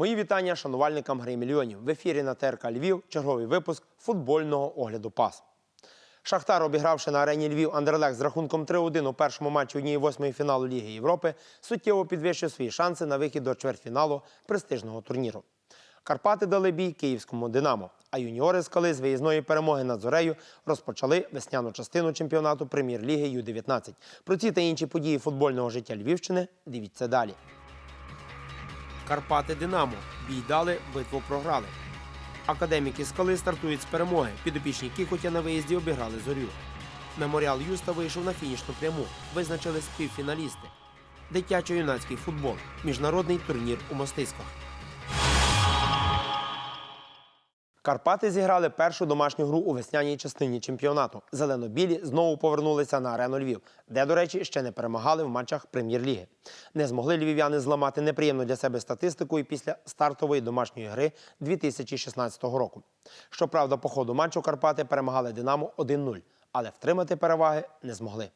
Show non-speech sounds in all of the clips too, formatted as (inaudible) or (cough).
Мої вітання шанувальникам гри мільйонів. В ефірі на ТРК Львів черговий випуск футбольного огляду пас. Шахтар, обігравши на арені Львів Андерлех з рахунком 3-1 у першому матчі однієї восьмої фіналу Ліги Європи, суттєво підвищив свої шанси на вихід до чвертьфіналу престижного турніру. Карпати дали бій київському Динамо, а юніори скали з виїзної перемоги над Зорею розпочали весняну частину чемпіонату прем'єр-ліги Ю-19. Про ці та інші події футбольного життя Львівщини дивіться далі. Карпати Динамо. Бій дали, битву програли. Академіки скали стартують з перемоги. Підопічні Кіхотя на виїзді обіграли зорю. Меморіал Юста вийшов на фінішну пряму. Визначили співфіналісти. Дитячо-юнацький футбол. Міжнародний турнір у Мостиськах. Карпати зіграли першу домашню гру у весняній частині чемпіонату. Зелено-білі знову повернулися на арену Львів, де, до речі, ще не перемагали в матчах прем'єр-ліги. Не змогли львів'яни зламати неприємну для себе статистику і після стартової домашньої гри 2016 року. Щоправда, по ходу матчу Карпати перемагали Динамо 1-0, але втримати переваги не змогли.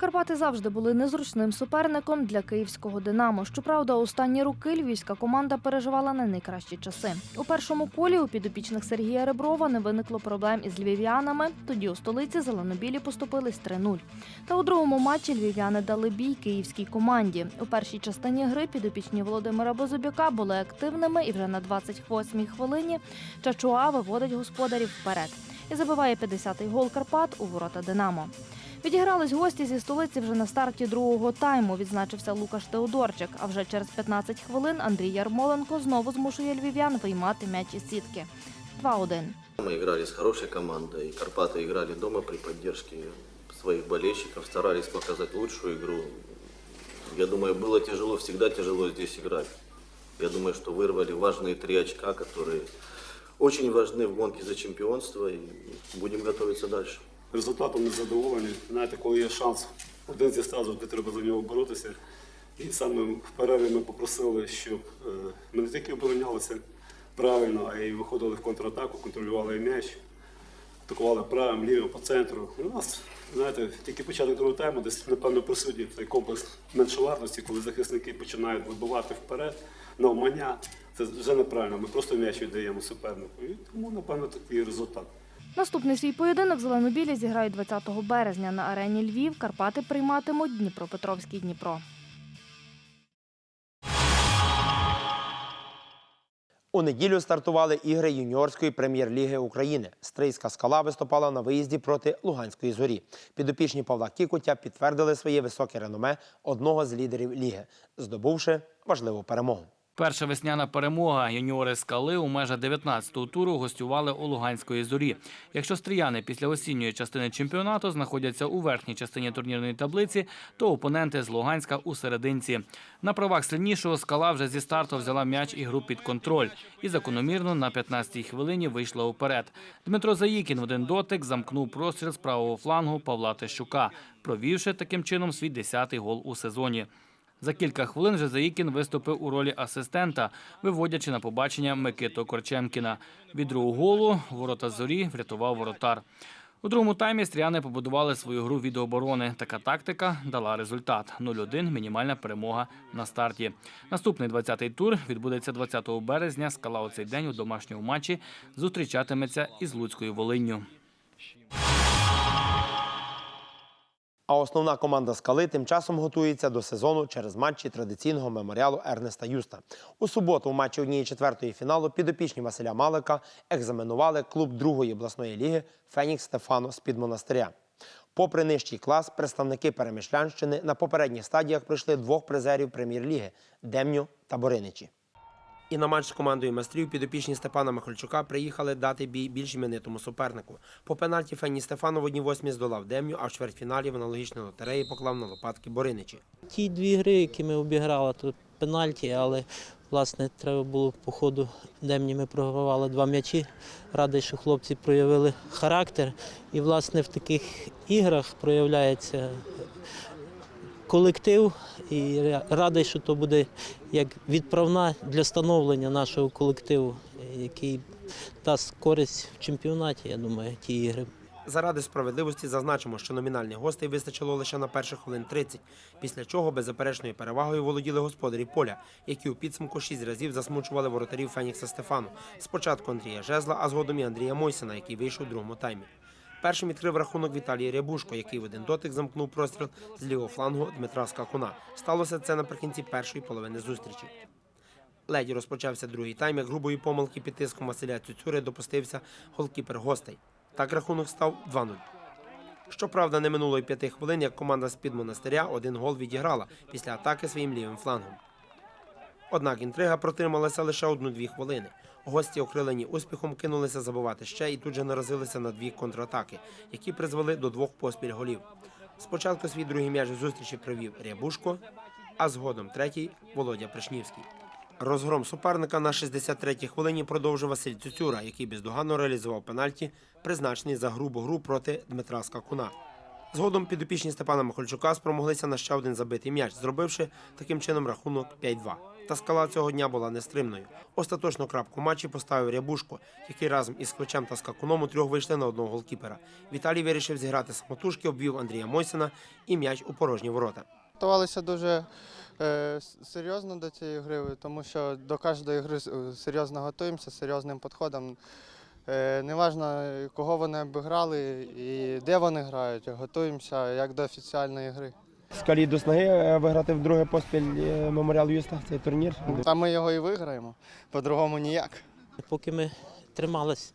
Карпати завжди були незручним суперником для київського Динамо. Щоправда, останні роки львівська команда переживала не найкращі часи. У першому колі у підопічних Сергія Реброва не виникло проблем із львів'янами. Тоді у столиці зеленобілі поступились 3-0. Та у другому матчі львів'яни дали бій київській команді. У першій частині гри підопічні Володимира Бозубяка були активними, і вже на 28-й хвилині Чачуа виводить господарів вперед і забиває 50-й гол Карпат у ворота Динамо. Відігрались гості зі столиці вже на старті другого тайму. Відзначився Лукаш Теодорчик. А вже через 15 хвилин Андрій Ярмоленко знову змушує львів'ян виймати м'яч із сітки. 2-1. Мы играли с хорошей командой, и Карпаты играли дома при поддержке своих болельщиков, старались показать лучшую игру. Я думаю, было тяжело, всегда тяжело здесь играть. Я думаю, что вырвали важные три очка, которые очень важны в гонке за чемпионство, и будем готовиться дальше. результатом не задоволені. Знаєте, коли є шанс один зі ста, завжди треба за нього боротися. І саме в перерві ми попросили, щоб е, ми не тільки оборонялися правильно, а й виходили в контратаку, контролювали м'яч, атакували правим, лівим по центру. У нас, знаєте, тільки початок другого тайму, десь, напевно, присутній цей комплекс меншовартості, коли захисники починають вибивати вперед, навмання. Це вже неправильно. Ми просто м'яч віддаємо супернику. І тому, напевно, такий результат. Наступний свій поєдинок зеленобілі зіграють 20 березня на арені Львів. Карпати прийматимуть Дніпропетровський Дніпро. У неділю стартували ігри юніорської прем'єр-ліги України. Стрийська скала виступала на виїзді проти Луганської зорі. Підопічні Павла Кікутя підтвердили своє високе реноме одного з лідерів ліги, здобувши важливу перемогу. Перша весняна перемога юніори скали у межах 19-го туру гостювали у Луганської зорі. Якщо стріяни після осінньої частини чемпіонату знаходяться у верхній частині турнірної таблиці, то опоненти з Луганська у серединці. На правах сильнішого скала вже зі старту взяла м'яч і гру під контроль. І закономірно на 15-й хвилині вийшла уперед. Дмитро Заїкін в один дотик замкнув простріл з правого флангу Павла Тещука, провівши таким чином свій 10-й гол у сезоні. За кілька хвилин вже Заїкін виступив у ролі асистента, виводячи на побачення Микиту Корчемкіна. Від другого голу ворота зорі врятував воротар. У другому таймі стріяни побудували свою гру від оборони. Така тактика дала результат. 0-1 – мінімальна перемога на старті. Наступний 20-й тур відбудеться 20 березня. Скала у цей день у домашньому матчі зустрічатиметься із Луцькою Волинню. А основна команда скали тим часом готується до сезону через матчі традиційного меморіалу Ернеста Юста. У суботу у матчі однієї четвертої фіналу підопічні Василя Малика екзаменували клуб другої обласної ліги Фенікс Стефано з-під монастиря. Попри нижчий клас, представники Перемишлянщини на попередніх стадіях пройшли двох призерів прем'єр-ліги Демню та Бориничі. І на матч з командою майстрів підопічні Степана Михальчука приїхали дати бій більш іменитому супернику. По пенальті Фені Стефано в одній восьмій здолав Демню, а в чвертьфіналі в аналогічній лотереї поклав на лопатки Бориничі. Ті дві гри, які ми обіграли, то пенальті, але власне треба було по ходу демні ми програвали два м'ячі. Радий, що хлопці проявили характер. І власне в таких іграх проявляється колектив. І радий, що то буде як відправна для становлення нашого колективу, який дасть користь в чемпіонаті, я думаю, ті ігри. Заради справедливості зазначимо, що номінальних гостей вистачило лише на перших хвилин 30, після чого беззаперечною перевагою володіли господарі поля, які у підсумку шість разів засмучували воротарів Фенікса Стефану. Спочатку Андрія Жезла, а згодом і Андрія Мойсина, який вийшов у другому таймі. Першим відкрив рахунок Віталій Рябушко, який в один дотик замкнув простріл з лівого флангу Дмитра Скакуна. Сталося це наприкінці першої половини зустрічі. Леді розпочався другий тайм, як грубої помилки під тиском Василя Цюцюри допустився голкіпер гостей. Так рахунок став 2-0. Щоправда, не минуло й п'яти хвилин, як команда з-під монастиря один гол відіграла після атаки своїм лівим флангом. Однак інтрига протрималася лише одну-дві хвилини. Гості, окрилені успіхом, кинулися забивати ще і тут же наразилися на дві контратаки, які призвели до двох поспіль голів. Спочатку свій другий м'яч зустрічі привів Рябушко, а згодом третій Володя Пришнівський. Розгром суперника на 63-й хвилині продовжив Василь Цюцюра, який бездоганно реалізував пенальті, призначений за грубу гру проти Дмитра Скакуна. Згодом підопічні Степана Михальчука спромоглися на ще один забитий м'яч, зробивши таким чином рахунок 5-2. Та скала цього дня була нестримною. Остаточну крапку матчі поставив Рябушко, який разом із Кличем та Скакуном у трьох вийшли на одного голкіпера. Віталій вирішив зіграти самотужки, обвів Андрія Мойсина і м'яч у порожні ворота. Готувалися дуже е, серйозно до цієї гри, тому що до кожної гри е, серйозно готуємося, серйозним підходом. Е, неважно, кого вони обіграли і де вони грають, готуємося як до офіціальної гри. Скалі до снаги е, виграти вдруге поспіль меморіал Юста цей турнір. Та ми його і виграємо, по-другому ніяк. Поки ми тримались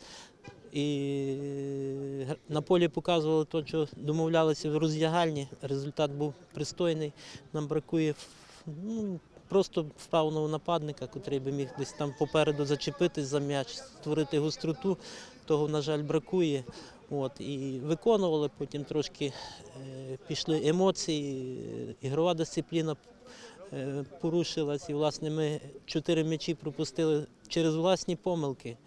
і на полі показували те, що домовлялися в роздягальні, результат був пристойний. Нам бракує ну, просто вправного нападника, який би міг десь там попереду зачепитись за м'яч, створити гостроту. Того, на жаль, бракує. От, і виконували, потім трошки е, пішли емоції, ігрова дисципліна е, порушилась. І, власне, ми чотири м'ячі пропустили через власні помилки.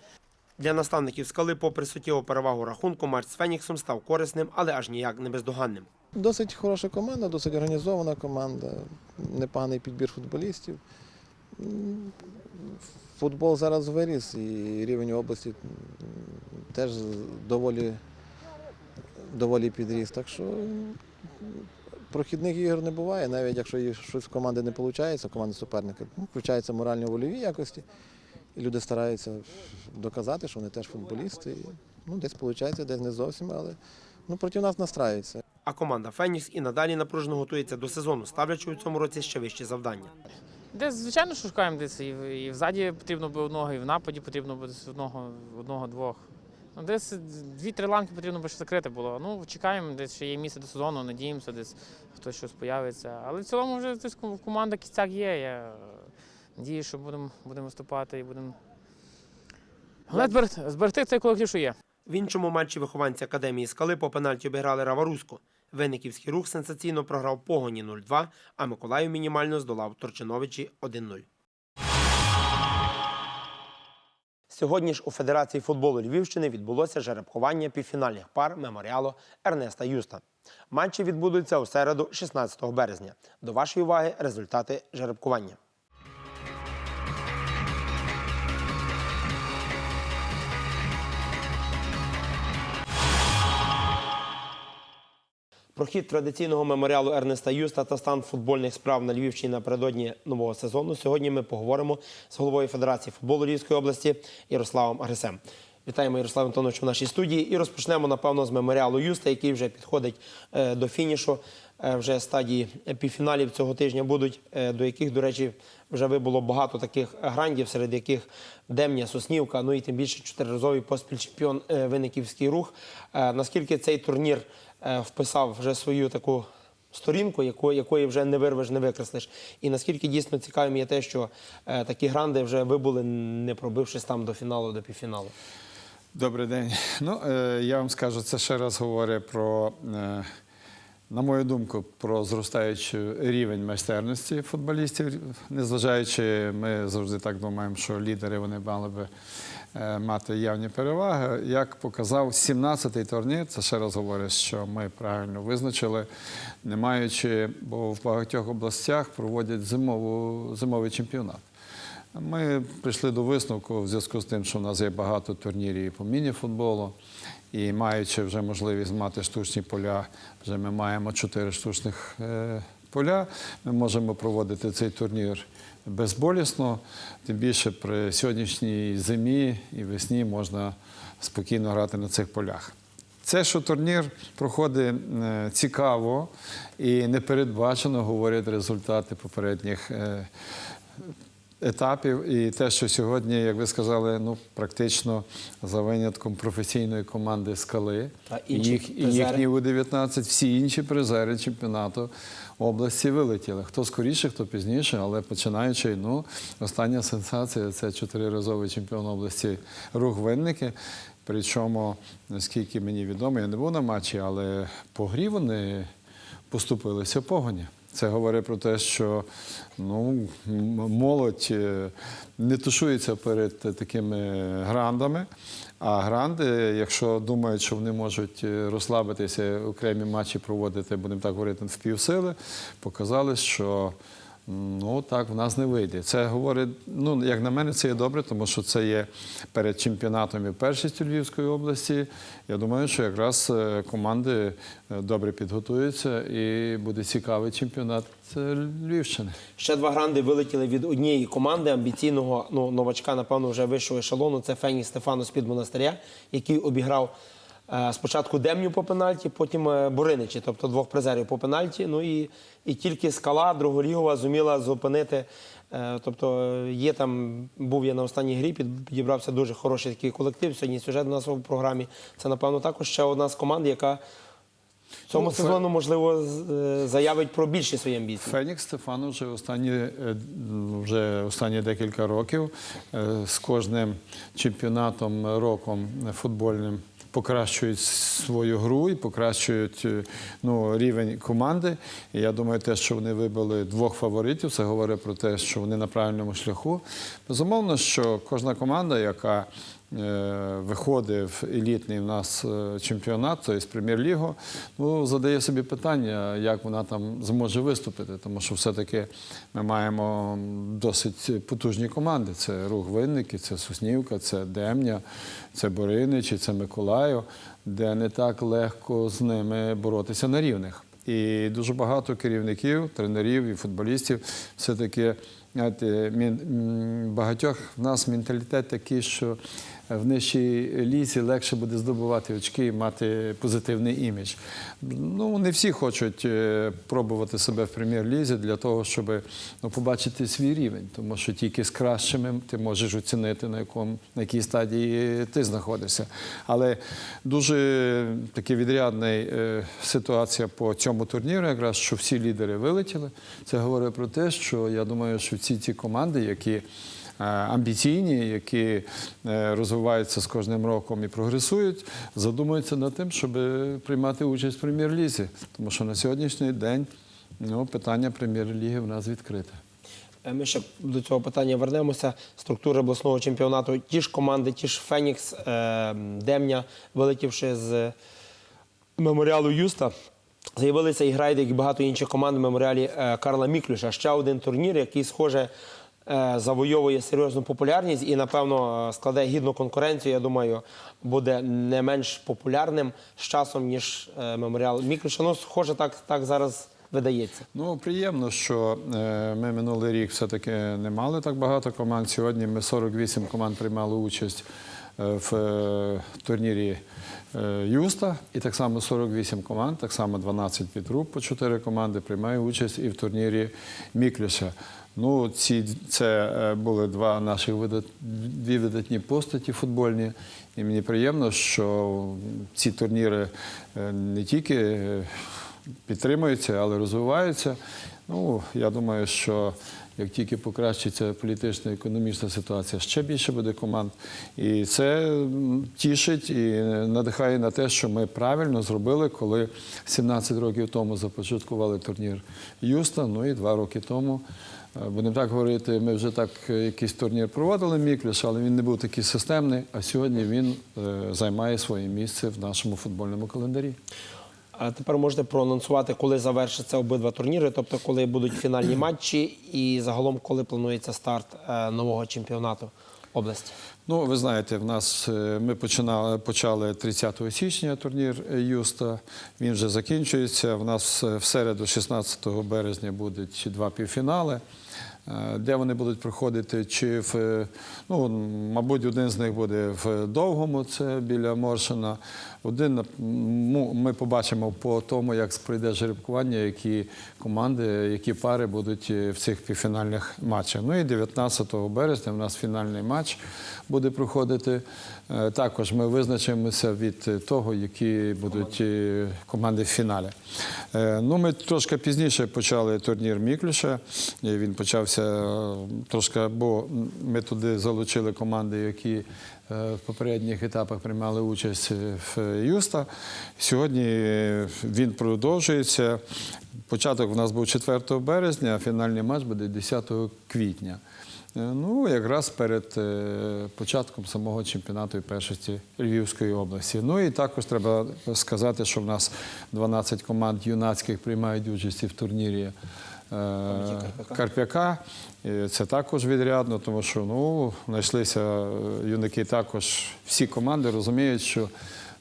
Для наставників скали, попри суттєву перевагу рахунку, матч з Феніксом став корисним, але аж ніяк не бездоганним. Досить хороша команда, досить організована команда, непоганий підбір футболістів. Футбол зараз виріс і рівень області теж доволі, доволі підріс. Так що прохідних ігор не буває, навіть якщо щось в команди не виходить, команди суперника, ну, включаються морально-вольові якості. І люди стараються доказати, що вони теж футболісти. І, ну, десь виходить, десь не зовсім, але ну, проти нас настраюються. А команда Фенікс і надалі напружено готується до сезону, ставлячи у цьому році ще вищі завдання. Десь, звичайно, шукаємо десь і, і взаді потрібно буде одного, і в нападі потрібно буде одного, одного-двох. Ну, десь дві-три ламки потрібно би ще закрити було. Ну, чекаємо, десь ще є місце до сезону, надіємося, десь хтось щось появиться. Але в цілому вже десь ко- команда кістяк є. Я надію, що будемо будемо виступати і будемо. Зберегти цей колектив, що є. В іншому матчі вихованці академії скали по пенальті обіграли Раваруську. Винниківський рух сенсаційно програв погоні 0-2, а Миколаїв мінімально здолав Торчиновичі 1-0. Сьогодні ж у Федерації футболу Львівщини відбулося жеребкування півфінальних пар меморіалу Ернеста Юста. Матчі відбудуться у середу, 16 березня. До вашої уваги результати жеребкування. Прохід традиційного меморіалу Ернеста Юста та стан футбольних справ на Львівщині напередодні нового сезону. Сьогодні ми поговоримо з головою Федерації футболу Львівської області Ярославом Агресем. Вітаємо Ярослав Антонович у нашій студії і розпочнемо, напевно, з меморіалу Юста, який вже підходить е, до фінішу. Е, Вже стадії півфіналів цього тижня будуть, е, до яких, до речі, вже вибуло багато таких грандів, серед яких Демня, Соснівка, ну і тим більше чотириразовий поспіль чемпіон Винниківський рух. Наскільки цей турнір вписав вже свою таку сторінку, яку, якої вже не вирвеш, не викреслиш. І наскільки дійсно цікавим є те, що е, такі гранди вже вибули, не пробившись там до фіналу, до півфіналу. Добрий день. Ну, е, я вам скажу, це ще раз говорить про, е, на мою думку, про зростаючий рівень майстерності футболістів. Незважаючи, ми завжди так думаємо, що лідери вони мали би е, мати явні переваги. Як показав 17-й турнір, це ще раз говорить, що ми правильно визначили, не маючи, бо в багатьох областях проводять зимову, зимовий чемпіонат. Ми прийшли до висновку в зв'язку з тим, що в нас є багато турнірів по міні-футболу. І маючи вже можливість мати штучні поля, вже ми маємо чотири штучних е, поля. Ми можемо проводити цей турнір безболісно. Тим більше при сьогоднішній зимі і весні можна спокійно грати на цих полях. Це, що турнір проходить е, цікаво і непередбачено, говорять результати попередніх е, етапів. І те, що сьогодні, як ви сказали, ну практично за винятком професійної команди скали Та інші їх, і призери. їхні У-19, всі інші призери чемпіонату області вилетіли. Хто скоріше, хто пізніше, але починаючи, ну, остання сенсація це чотириразовий чемпіон області рух винники. Причому, наскільки мені відомо, я не був на матчі, але по грі вони поступилися в погоні. Це говорить про те, що ну, молодь е, не тушується перед такими грандами. А гранди, якщо думають, що вони можуть е, розслабитися, окремі матчі проводити, будемо так говорити, в півсили, показали, що ну так в нас не вийде. Це говорить, ну як на мене, це є добре, тому що це є перед чемпіонатом і першістю Львівської області. Я думаю, що якраз е, команди е, добре підготуються і буде цікавий чемпіонат е, Львівщини. Ще два гранди вилетіли від однієї команди амбіційного ну, новачка, напевно, вже вищого ешелону. Це Фенікс Стефано з-під монастиря, який обіграв спочатку Демню по пенальті, потім е, Бориничі, тобто двох призерів по пенальті. Ну і, і тільки скала друголігова зуміла зупинити. Е, тобто е, є там, був я на останній грі, підібрався дуже хороший такий колектив. Сьогодні сюжет у нас у програмі. Це, напевно, також ще одна з команд, яка в цьому Ну, сезону, можливо, е, заявить про більші свої амбіції. Фенікс Стефано вже останні, е, вже останні декілька років е, з кожним чемпіонатом роком футбольним покращують свою гру і покращують е, ну, рівень команди. І я думаю, те, що вони вибили двох фаворитів, це говорить про те, що вони на правильному шляху. Безумовно, що кожна команда, яка е, виходить в елітний в нас е, чемпіонат, тобто прем'єр-лігу, ну, задає собі питання, як вона там зможе виступити, тому що все-таки ми маємо досить потужні команди. Це Рух Винники, це Соснівка, це Демня, це Бориничі, це Миколаїв, де не так легко з ними боротися на рівних. І дуже багато керівників, тренерів і футболістів все-таки багатьох в нас менталітет такий, що в нижчій лізі легше буде здобувати очки і мати позитивний імідж. Ну, не всі хочуть е, пробувати себе в прем'єр-лізі для того, щоб ну, побачити свій рівень, тому що тільки з кращими ти можеш оцінити, на, якому, на якій стадії ти знаходишся. Але дуже таки відрядна е, ситуація по цьому турніру, якраз що всі лідери вилетіли. Це говорить про те, що я думаю, що всі ці команди, які амбіційні, які е, розвиваються з кожним роком і прогресують, задумуються над тим, щоб приймати участь в прем'єр-лізі. Тому що на сьогоднішній день ну, питання прем'єр-ліги в нас відкрите. Е, Ми ще до цього питання вернемося. Структура обласного чемпіонату. Ті ж команди, ті ж Фенікс, е, Демня, вилетівши з меморіалу Юста. З'явилися і грають, як і багато інших команд в меморіалі е, Карла Міклюша. Ще один турнір, який, схоже, е, завойовує серйозну популярність і, напевно, е, складе гідну конкуренцію. Я думаю, буде не менш популярним з часом, ніж е, меморіал Міклюша. Ну, схоже, так, так зараз видається. Ну, приємно, що е, ми минулий рік все-таки не мали так багато команд. Сьогодні ми 48 команд приймали участь е, в е, турнірі е, Юста. І так само 48 команд, так само 12 підгруп по 4 команди приймають участь і в турнірі Мікліша. Ну, ці, це е, були два наших видат, дві видатні постаті футбольні. І мені приємно, що ці турніри е, не тільки е, підтримуються, але розвиваються. Ну, я думаю, що як тільки покращиться політична і економічна ситуація, ще більше буде команд. І це тішить і надихає на те, що ми правильно зробили, коли 17 років тому започаткували турнір Юста, ну і два роки тому. Е, Будемо так говорити, ми вже так е, якийсь турнір проводили Мікліш, але він не був такий системний, а сьогодні він е, займає своє місце в нашому футбольному календарі. А тепер можете проанонсувати, коли завершаться обидва турніри, тобто коли будуть фінальні (clears throat) матчі, і загалом коли планується старт нового чемпіонату області. Ну, ви знаєте, в нас ми починали, почали 30 січня турнір Юста. Він вже закінчується. В нас в середу, 16 березня, будуть два півфінали. Е, Де вони будуть проходити? Чи в е, ну, мабуть, один з них буде в Довгому, це біля Моршина. Один ну, ми побачимо по тому, як пройде жеребкування, які команди, які пари будуть е, в цих півфінальних матчах. Ну і 19 березня в нас фінальний матч буде проходити. Е, Також ми визначимося від того, які будуть е, команди в фіналі. Ну, ми трошки пізніше почали турнір Міклюша. Він почався трошки, бо ми туди залучили команди, які в попередніх етапах приймали участь е, в Юста. Сьогодні е, він продовжується. Початок у нас був 4 березня, а фінальний матч буде 10 квітня. Е, Ну, якраз перед е, початком самого чемпіонату і першості Львівської області. Ну і також треба сказати, що в нас 12 команд юнацьких приймають участь в турнірі. Е, Карп'яка. Це також відрядно, тому що ну, знайшлися е, юнаки також. Всі команди розуміють, що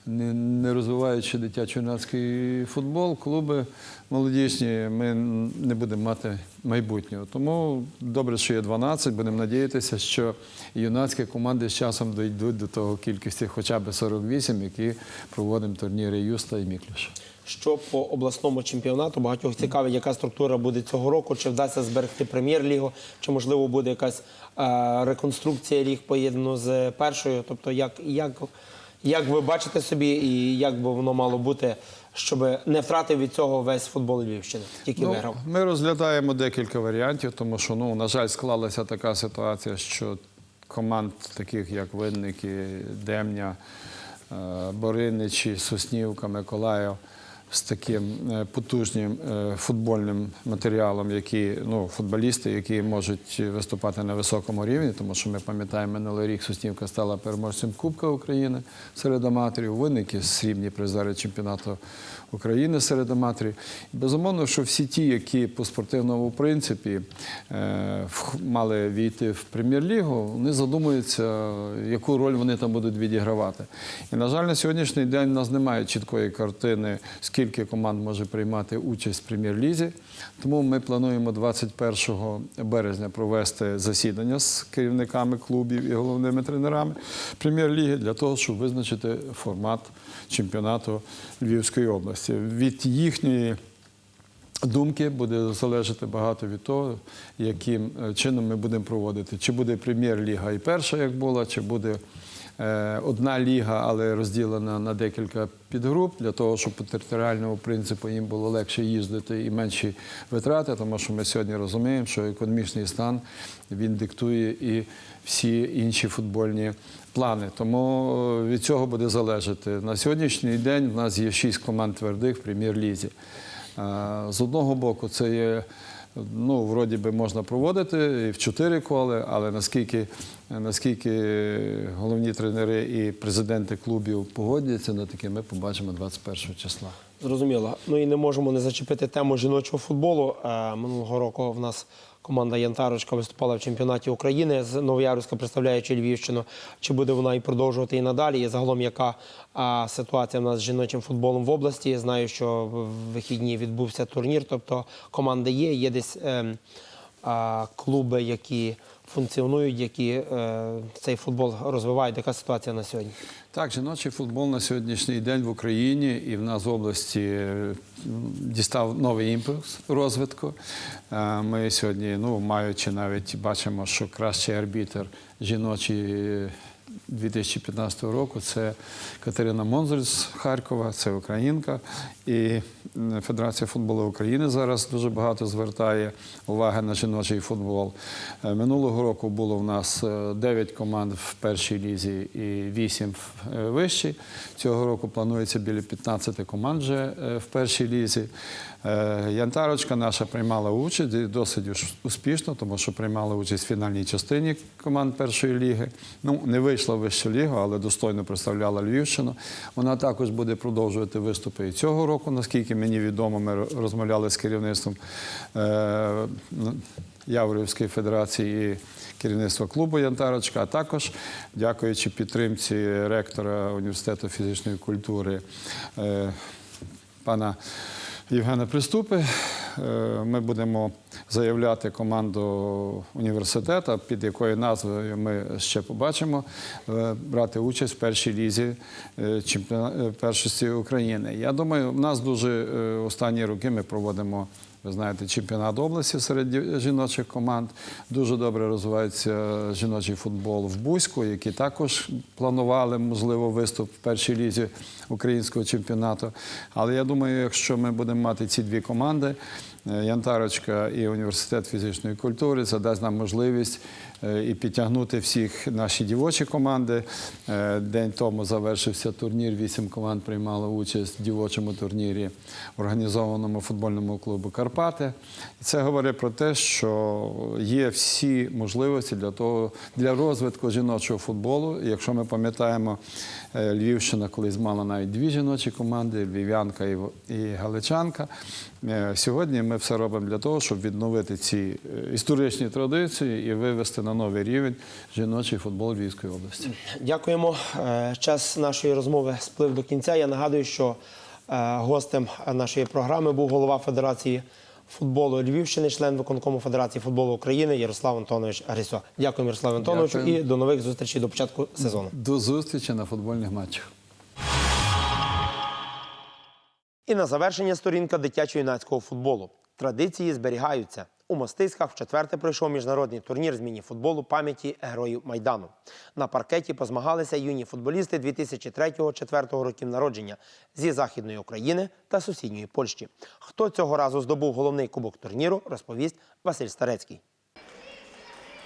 не, розвиваючи дитячо-юнацький футбол, клуби молодіжні, ми не будемо мати майбутнього. Тому добре, що є 12, будемо надіятися, що юнацькі команди з часом дійдуть до того кількості хоча б 48, які проводимо турніри Юста і Міклюша. Що по обласному чемпіонату багатьох цікавить, яка структура буде цього року, чи вдасться зберегти прем'єр-лігу, чи можливо буде якась е, реконструкція ліг поєднано з першою. Тобто, як, як, як ви бачите собі, і як би воно мало бути, щоб не втратив від цього весь футбол Львівщини, тільки виграв. Ми розглядаємо декілька варіантів, тому що, ну, на жаль, склалася така ситуація, що команд, таких як Винники, Демня, е, Бориничі, Соснівка, Миколаїв, з таким е, потужним е, футбольним матеріалом, які ну, футболісти, які можуть виступати на високому рівні, тому що ми пам'ятаємо, минулий рік Соснівка стала переможцем Кубка України серед аматорів, винники срібні призери чемпіонату України серед аматорів. Безумовно, що всі ті, які по спортивному принципі е, мали війти в прем'єр-лігу, вони задумуються, яку роль вони там будуть відігравати. І, на жаль, на сьогоднішній день у нас немає чіткої картини, скільки команд може приймати участь в прем'єр-лізі. Тому ми плануємо 21 березня провести засідання з керівниками клубів і головними тренерами прем'єр-ліги для того, щоб визначити формат чемпіонату Львівської області. Від їхньої думки буде залежати багато від того, яким е, чином ми будемо проводити. Чи буде прем'єр-ліга і перша, як була, чи буде одна ліга, але розділена на декілька підгруп, для того, щоб по територіальному принципу їм було легше їздити і менші витрати, тому що ми сьогодні розуміємо, що економічний стан він диктує і всі інші футбольні плани. Тому е, від цього буде залежати. На сьогоднішній день в нас є шість команд твердих в прем'єр-лізі. Е, З одного боку, це є, ну, вроді би можна проводити і в чотири коли, але наскільки, наскільки головні тренери і президенти клубів погодяться на таке, ми побачимо 21 числа. Зрозуміло. Ну і не можемо не зачепити тему жіночого футболу. Е, Минулого року в нас команда Янтарочка виступала в чемпіонаті України з Новоярська, представляючи Львівщину. Чи буде вона і продовжувати і надалі? І загалом, яка ситуація в нас з жіночим футболом в області? Я знаю, що в вихідні відбувся турнір, тобто команди є, є десь а, клуби, які функціонують, які е, цей футбол розвивають. Яка ситуація на сьогодні? Так, жіночий футбол на сьогоднішній день в Україні і в нас в області дістав новий імпульс розвитку. Е, Ми сьогодні, ну, маючи навіть бачимо, що кращий арбітр жіночий 2015 року це Катерина Монзель з Харкова, це українка. І Федерація футболу України зараз дуже багато звертає уваги на жіночий футбол. Е, Минулого року було в нас 9 команд в першій лізі і 8 в е, вищій. Цього року планується біля 15 команд вже е, в першій лізі. Е, Янтарочка наша приймала участь і досить успішно, тому що приймала участь в фінальній частині команд першої ліги. Ну, не вийшла в вищу лігу, але достойно представляла Львівщину. Вона також буде продовжувати виступи і цього року, наскільки мені відомо, ми розмовляли з керівництвом е, Яворівської федерації і керівництва клубу Янтарочка, а також дякуючи підтримці ректора університету фізичної культури е, пана Євгена Приступи. е, Ми будемо заявляти команду університету, під якою назвою ми ще побачимо, е, брати участь в першій лізі е, першості України. Я думаю, в нас дуже останні роки ми проводимо. Ви знаєте, чемпіонат області серед жіночих команд. Дуже добре розвивається жіночий футбол в Бузьку, які також планували, можливо, виступ в першій лізі українського чемпіонату. Але я думаю, якщо ми будемо мати ці дві команди, Янтарочка і університет фізичної культури, це дасть нам можливість е, і підтягнути всіх наші дівочі команди. Е, День тому завершився турнір. Вісім команд приймало участь в дівочому турнірі організованому футбольному клубу Карпати. Це говорить про те, що є всі можливості для того для розвитку жіночого футболу. Якщо ми пам'ятаємо, е, Львівщина колись мала навіть дві жіночі команди Львів'янка і Галичанка. Е, Сьогодні ми все робимо для того, щоб відновити ці е, історичні традиції і вивести на новий рівень жіночий футбол Львівської області. Дякуємо. Е, Час нашої розмови сплив до кінця. Я нагадую, що е, гостем нашої програми був голова Федерації футболу Львівщини, член виконкому Федерації футболу України Ярослав Антонович Грисо. Дякуємо, Ярославу Антоновичу, Дякую. і до нових зустрічей до початку сезону. До зустрічі на футбольних матчах. І на завершення сторінка дитячо-юнацького футболу. Традиції зберігаються. У Мостиськах вчетверте пройшов міжнародний турнір з міні-футболу пам'яті героїв Майдану. На паркеті позмагалися юні футболісти 2003-2004 років народження зі Західної України та сусідньої Польщі. Хто цього разу здобув головний кубок турніру, розповість Василь Старецький.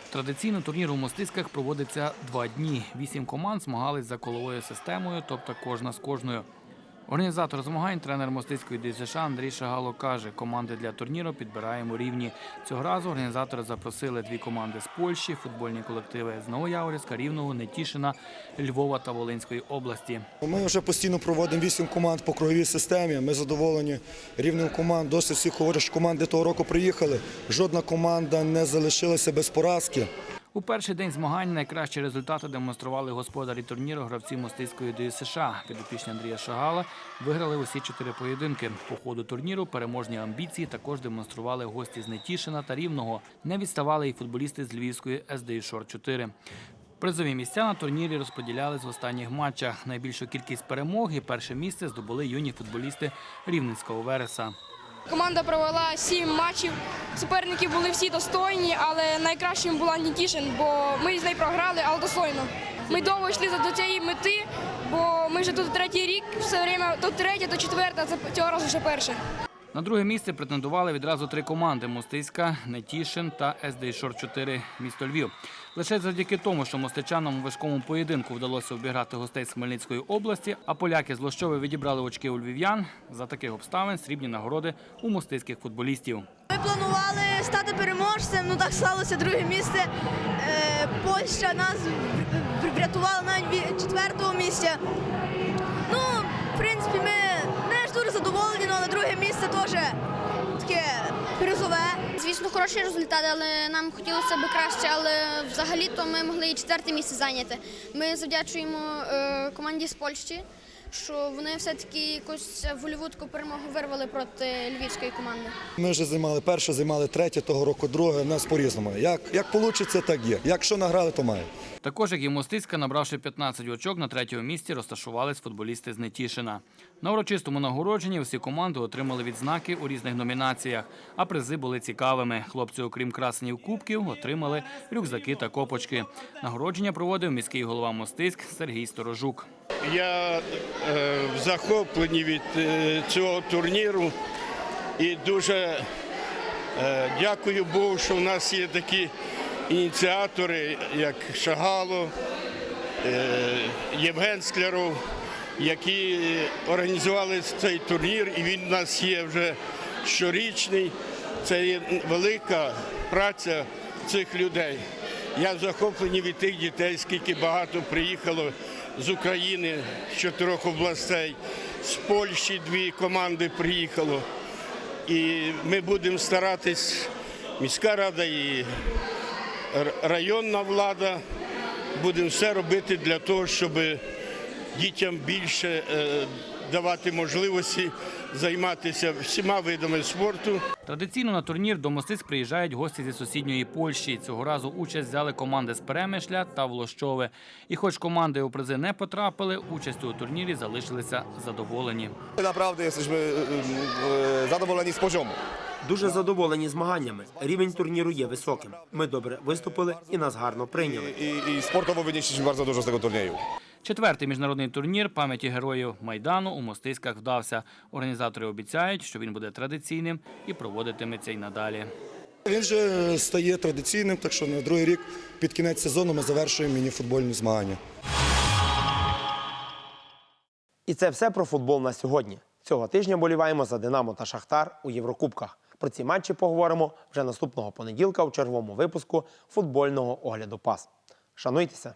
Традиційно турнір у Мостиськах проводиться два дні. Вісім команд змагались за коловою системою, тобто кожна з кожною. Організатор змагань, тренер Мостицької ДСШ Андрій Шагало каже, команди для турніру підбираємо рівні. Цього разу організатори запросили дві команди з Польщі, футбольні колективи з Новояворівська, Рівного, Нетішина, Львова та Волинської області. Ми вже постійно проводимо вісім команд по круговій системі. Ми задоволені рівнем команд. Досить всі говорять, команди того року приїхали. Жодна команда не залишилася без поразки. У перший день змагань найкращі результати демонстрували господарі турніру гравці Мостиської ДСШ. Підопічні Андрія Шагала виграли усі чотири поєдинки. По ходу турніру переможні амбіції також демонстрували гості з Нетішина та Рівного. Не відставали і футболісти з Львівської СДІ Шор 4 Призові місця на турнірі розподілялись в останніх матчах. Найбільшу кількість перемог і перше місце здобули юні футболісти Рівненського Вереса. Команда провела сім матчів. Суперники були всі достойні, але найкращим була Нікішин, бо ми з нею програли, але достойно. Ми довго йшли до цієї мети, бо ми вже тут третій рік, все время то третя, то четверта, це цього разу вже перше. На друге місце претендували відразу три команди: Мостиська, Нетішин та СД Шор 4 місто Львів. Лише завдяки тому, що мостичанам у важкому поєдинку вдалося обіграти гостей з Хмельницької області, а поляки з Лощови відібрали очки у львів'ян. За таких обставин срібні нагороди у мостиських футболістів. Ми планували стати переможцем, ну так сталося друге місце. Е, Польща нас врятувала навіть четвертого місця. Ну, в принципі, ми не ж дуже задоволені, друге місце теж таке призове. Звісно, хороші результати, але нам хотілося б краще. Але взагалі-то ми могли і четверте місце зайняти. Ми завдячуємо е, команді з Польщі, що вони все-таки якусь голівудську перемогу вирвали проти львівської команди. Ми вже займали перше, займали третє того року, друге. У нас по-різному. Як, як вийде, так є. Якщо награли, то має. Також, як і Мостицька, набравши 15 очок, на третьому місці розташувались футболісти з Нетішина. На урочистому нагородженні всі команди отримали відзнаки у різних номінаціях, а призи були цікавими. Хлопці, окрім красенів кубків, отримали рюкзаки та копочки. Нагородження проводив міський голова Мостиськ Сергій Сторожук. Я е, в захопленні від е, цього турніру і дуже е, дякую Богу, що в нас є такі ініціатори, як Шагало, е, Євген Скляров, які організували цей турнір, і він у нас є вже щорічний. Це є велика праця цих людей. Я захоплений від тих дітей, скільки багато приїхало з України, з чотирьох областей, з Польщі дві команди приїхало. І ми будемо старатись, міська рада і районна влада, будемо все робити для того, щоб дітям більше е, давати можливості займатися всіма видами спорту. Традиційно на турнір до Мостиць приїжджають гості зі сусідньої Польщі. Цього разу участь взяли команди з Перемишля та Волощове. І хоч команди у призи не потрапили, участю у турнірі залишилися задоволені. Naprawdę jesteśmy e, e, zadowoleni z. Дуже задоволені змаганнями. Рівень турніру є високим. Ми добре виступили і нас гарно прийняли. I, I sportowo wynieśliśmy bardzo dużo z tego turnieju. Четвертий міжнародний турнір пам'яті героїв Майдану у Мостиськах вдався. Організатори обіцяють, що він буде традиційним і проводитиметься й надалі. Він же стає традиційним, так що на другий рік під кінець сезону ми завершуємо міні-футбольні змагання. І це все про футбол на сьогодні. Цього тижня боліваємо за Динамо та Шахтар у Єврокубках. Про ці матчі поговоримо вже наступного понеділка у черговому випуску футбольного огляду пас. Шануйтеся!